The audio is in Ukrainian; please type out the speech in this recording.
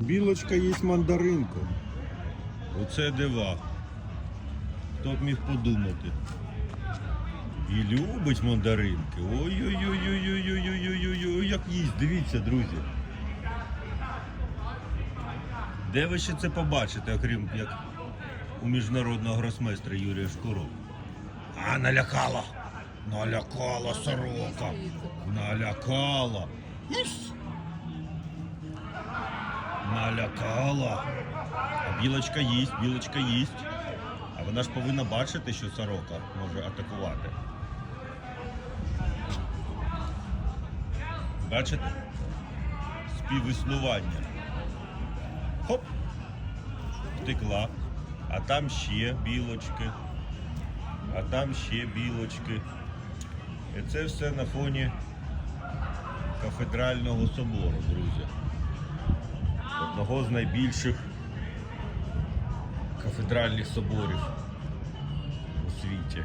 Білочка їсть мандаринку. Оце дива. Хто б міг подумати. І любить мандаринки. Ой-ой-ой-ой-ой-ой-ой-ой-ой, як їсть, дивіться, друзі. Де ви ще це побачите, окрім як у міжнародного гросмейстра Юрія Шкурова? А, налякала! Налякала сорока! Налякала! Налякала! А білочка їсть, білочка їсть. А вона ж повинна бачити, що сорока може атакувати. Бачите? Співіснування. Хоп! Втекла. А там ще білочки. А там ще білочки. І це все на фоні кафедрального собору, друзі. Одного з найбільших кафедральних соборів у світі.